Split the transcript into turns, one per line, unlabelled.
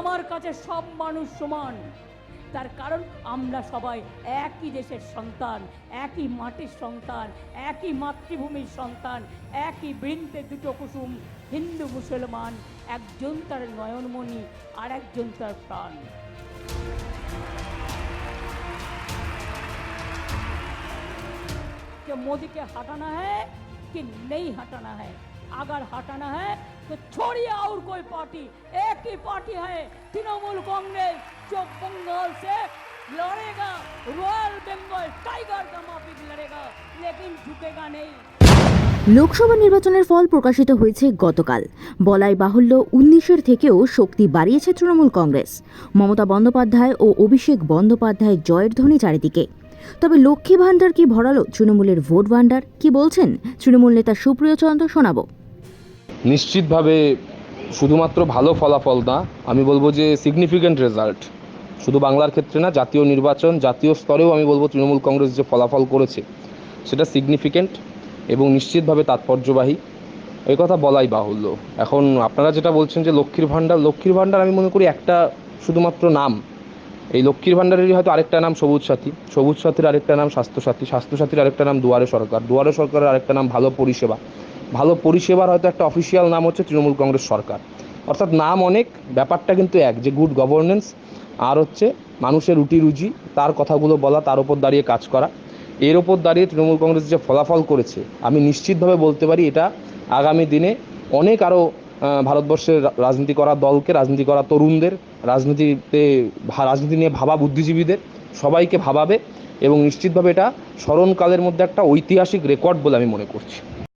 আমার কাছে সব মানুষ সমান তার কারণ আমরা সবাই একই দেশের সন্তান একই মাটির সন্তান একই মাতৃভূমির সন্তান একই বৃন্তে দুটো কুসুম হিন্দু মুসলমান একজন তার নয়নমণি আর একজন তার প্রাণ कि मोदी के हटाना है कि नहीं हटाना है अगर हटाना है तो छोड़िए और कोई पार्टी एक ही पार्टी है तृणमूल कांग्रेस जो बंगाल से लड़ेगा रॉयल बंगाल टाइगर का माफिक लड़ेगा लेकिन झुकेगा नहीं
লোকসভা নির্বাচনের ফল প্রকাশিত হয়েছে গতকাল বলাই বাহুল্য উনিশের থেকেও শক্তি বাড়িয়েছে তৃণমূল কংগ্রেস মমতা বন্দ্যোপাধ্যায় ও অভিষেক বন্দ্যোপাধ্যায় জয়ের ধ্বনি চারিদিকে তবে লক্ষ্মী ভাণ্ডার কি ভরালো তৃণমূলের ভোট ভাণ্ডার কি বলছেন তৃণমূল নেতা সুপ্রিয় চন্দ্র শোনাবো
নিশ্চিতভাবে শুধুমাত্র ভালো ফলাফল না, আমি বলব যে সিগনিফিক্যান্ট রেজাল্ট শুধু বাংলার ক্ষেত্রে না, জাতীয় নির্বাচন, জাতীয় স্তরেও আমি বলব তৃণমূল কংগ্রেস যে ফলাফল করেছে, সেটা সিগনিফিক্যান্ট এবং নিশ্চিতভাবে তাৎপর্যবাহী। এই কথা বলাই বাহুল্য। এখন আপনারা যেটা বলছেন যে লক্ষ্মীর ভাণ্ডার লক্ষ্মীর ভাণ্ডার আমি মনে করি একটা শুধুমাত্র নাম। এই লক্ষ্মীর ভাণ্ডারেরই হয়তো আরেকটা নাম সবুজ সাথী। সবুজ সাথীর আরেকটা নাম স্বাস্থ্যসাথী স্বাস্থ্যসাথীর আরেকটা নাম দুয়ারে সরকার। দুয়ারে সরকারের আরেকটা নাম ভালো পরিষেবা। ভালো পরিষেবার হয়তো একটা অফিসিয়াল নাম হচ্ছে তৃণমূল কংগ্রেস সরকার। অর্থাৎ নাম অনেক, ব্যাপারটা কিন্তু এক, যে গুড গভর্নেন্স আর হচ্ছে মানুষের রুটি রুজি তার কথাগুলো বলা, তার উপর দাঁড়িয়ে কাজ করা। এর ওপর দাঁড়িয়ে তৃণমূল কংগ্রেস যে ফলাফল করেছে, আমি নিশ্চিতভাবে বলতে পারি এটা আগামী দিনে অনেক আরও ভারতবর্ষের রাজনীতি করা দলকে, রাজনীতি করা তরুণদের, রাজনীতিতে রাজনীতি নিয়ে ভাবা বুদ্ধিজীবীদের, সবাইকে ভাবাবে এবং নিশ্চিতভাবে এটা স্মরণকালের মধ্যে একটা ঐতিহাসিক রেকর্ড বলে আমি মনে করছি।